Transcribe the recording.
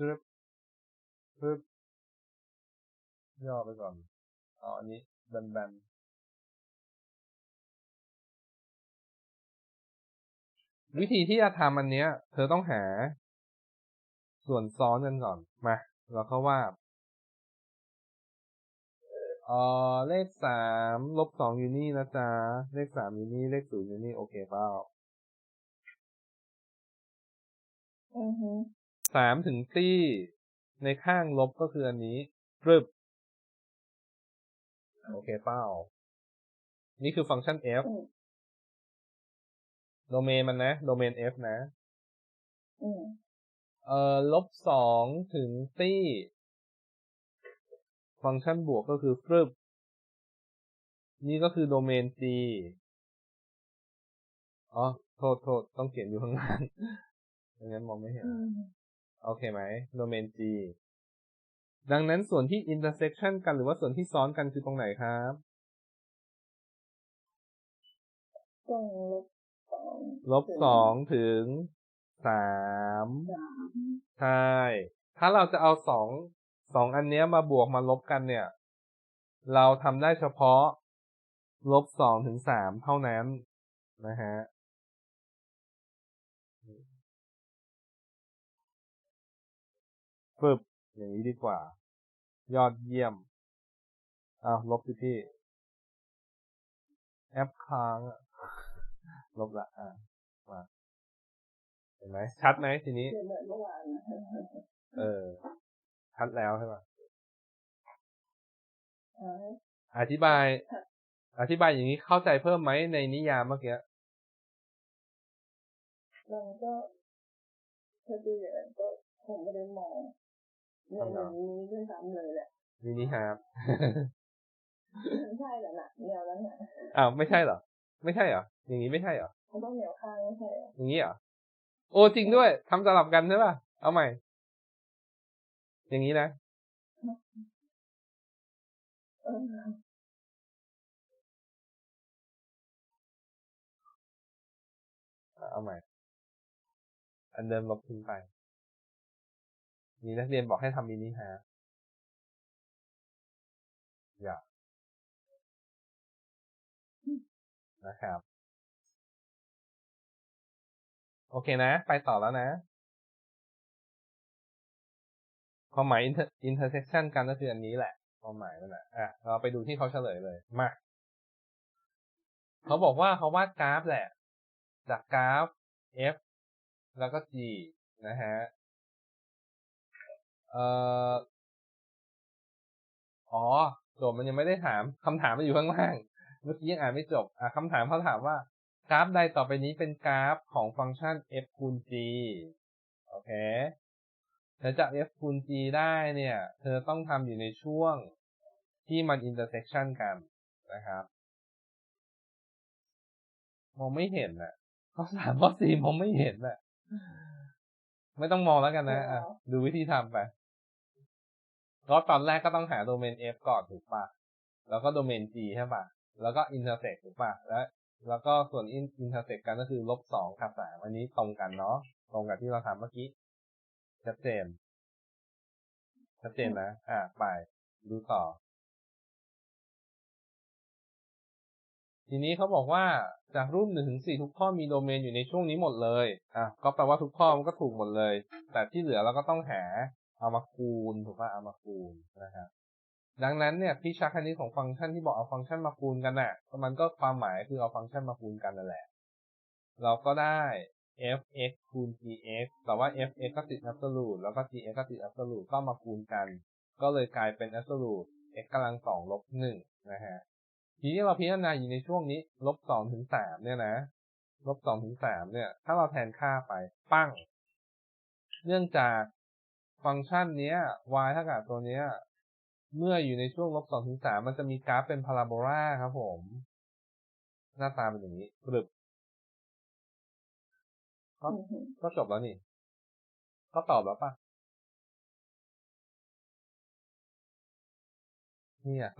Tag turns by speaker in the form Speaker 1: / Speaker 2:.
Speaker 1: ซึบซึบย่อไปก่อนอ๋ออันนี้แบนๆวิธีที่จะทำอันเนี้ย เธอต้องหา ส่วนซ้อนกันก่อน มาเราเข้าว่าเออเลขสามลบสองอยู่นี่นะจ๊ะ เลขสามอยู่นี่ เลขศูนย์อยู่นี่ โอเคเปล่า
Speaker 2: อือฮึ
Speaker 1: สามถึงตี้ในข้างลบก็คืออันนี้ปรึบโอเคเปล่านี่คือฟังก์ชัน f
Speaker 2: อืม
Speaker 1: โดเมนมันนะ โดเมน f นะ
Speaker 2: อืม
Speaker 1: เอ่อลบสองถึงตี้ ฟังก์ชันบวกก็คือฟรึบ นี่ก็คือโดเมน g อ๋อ โทษโทษต้องเขียนอยู่ข้างล่างไม่งั้นมองไม่เห็น
Speaker 2: อืม
Speaker 1: โอเคไหมโดเมน g ดังนั้นส่วนที่ intersection กันหรือว่าส่วนที่ซ้อนกันคือตรงไหนครับ
Speaker 2: ตรงลบสอง
Speaker 1: ลบสองถึงสาม
Speaker 2: สาม
Speaker 1: ใช่ ถ้าเราจะเอาสองสองอันเนี้ยมาบวกมาลบกันเนี่ย เราทำได้เฉพาะลบสองถึงสามเท่านั้นนะฮะ ปึ๊บอย่างนี้ดีกว่า ยอดเยี่ยมอ้าวลบสิพี่ แอปค้างอะลบละอ่ามาเห็นไหมชัดไหมทีนี้
Speaker 2: เดี๋ยวเหมือนเมื่อวานนะ
Speaker 1: เออ ชัดแล้วใช่ปะ
Speaker 2: เอ้ย
Speaker 1: อธิบาย อธิบายอย่างนี้เข้าใจเพิ่มไหมในนิยามเมื่อกี้
Speaker 2: มันก็ถ้าดูอย่างนั้นก็คงไม่ได้มอง ในหนังนี้ด้วยซ้ำเลยแหละ
Speaker 1: มินิฮาร์ป
Speaker 2: มันใช่แหละนะแนวนั้นน่ะ
Speaker 1: อ้าวไม่ใช่เหรอ ไม่ใช่เหรอ อย่างนี้ไม่ใช่เหรอ
Speaker 2: มันต้องแนวข้างไม่ใช่เหรอ
Speaker 1: อย่างนี้เหรอ โอ้จริงด้วยทำสลับกันใช่ป่ะ เอาใหม่ อย่างนี้นะ
Speaker 2: เออ
Speaker 1: เอาใหม่ อันเดิมลบทิ้งไป มีนักเรียนบอกให้ทำมินิฮาร์ปอย่านะครับ โอเคนะ ไปต่อแล้วนะ ความหมาย intersection กันก็คืออันนี้แหละ ความหมายนั่นแหละอะเราไปดูที่เขาเฉลยเลย มาเขาบอกว่าเขาวาดกราฟแหละ จากกราฟ f แล้วก็ g นะฮะ เอ่ออ๋อโจทย์มันยังไม่ได้ถามคำถามมันอยู่ข้างล่าง เมื่อกี้ยังอ่านไม่จบ อะคำถามเขาถามว่า กราฟใดต่อไปนี้เป็นกราฟของฟังก์ชัน f คูณ g โอเคแล้วจาก f คูณ g ได้เนี่ย เธอต้องทำอยู่ในช่วงที่มัน intersection กันนะครับ มองไม่เห็นอะข้อสามข้อสี่มองไม่เห็นอะไม่ต้องมองแล้วกันนะอะดูวิธีทำไป ก็ตอนแรกก็ต้องหาโดเมน f ก่อนถูกปะแล้วก็โดเมน g ใช่ปะแล้วก็ intersect ถูกปะแล้วแล้วก็ส่วน intersect กันก็คือลบสองกับสามอันนี้ตรงกันเนาะตรงกับที่เราทำเมื่อกี้ชัดเจนชัดเจนนะ อะไป ดูต่อ ทีนี้เขาบอกว่าจากรูปหนึ่งถึงสี่ทุกข้อมีโดเมนอยู่ในช่วงนี้หมดเลย อะ ก็แปลว่าทุกข้อมันก็ถูกหมดเลย แต่ที่เหลือเราก็ต้องหา เอามาคูณถูกป่ะเอามาคูณนะครับดังนั้นเนี่ยพี่ชักคณิตของฟังก์ชันที่บอกเอาฟังก์ชันมาคูณกันน่ะมันก็ความหมายคือเอาฟังก์ชันมาคูณกันนั่นแหละ เราก็ได้ f(x) คูณ g(x) แต่ว่า f(x) ก็ติด absolute แล้วก็ g(x) ก็ติด absolute ก็มาคูณกัน ก็เลยกลายเป็น absolute x กำลังสองลบหนึ่งนะฮะทีนี้เราพิจารณาอยู่ในช่วงนี้ลบสองถึงสามเนี่ยนะลบสองถึงสามเนี่ย ถ้าเราแทนค่าไป ปั้ง เนื่องจาก ฟังก์ชันเนี้ย y เท่ากับตัวเนี้ย เมื่ออยู่ในช่วงลบสองถึงสามมันจะมีกราฟเป็นพาราโบลาครับผม หน้าตาเป็นอย่างนี้กรึบก็
Speaker 2: อือฮึ
Speaker 1: ก็จบแล้วนี่ ก็ตอบแล้วป่ะเนี่ย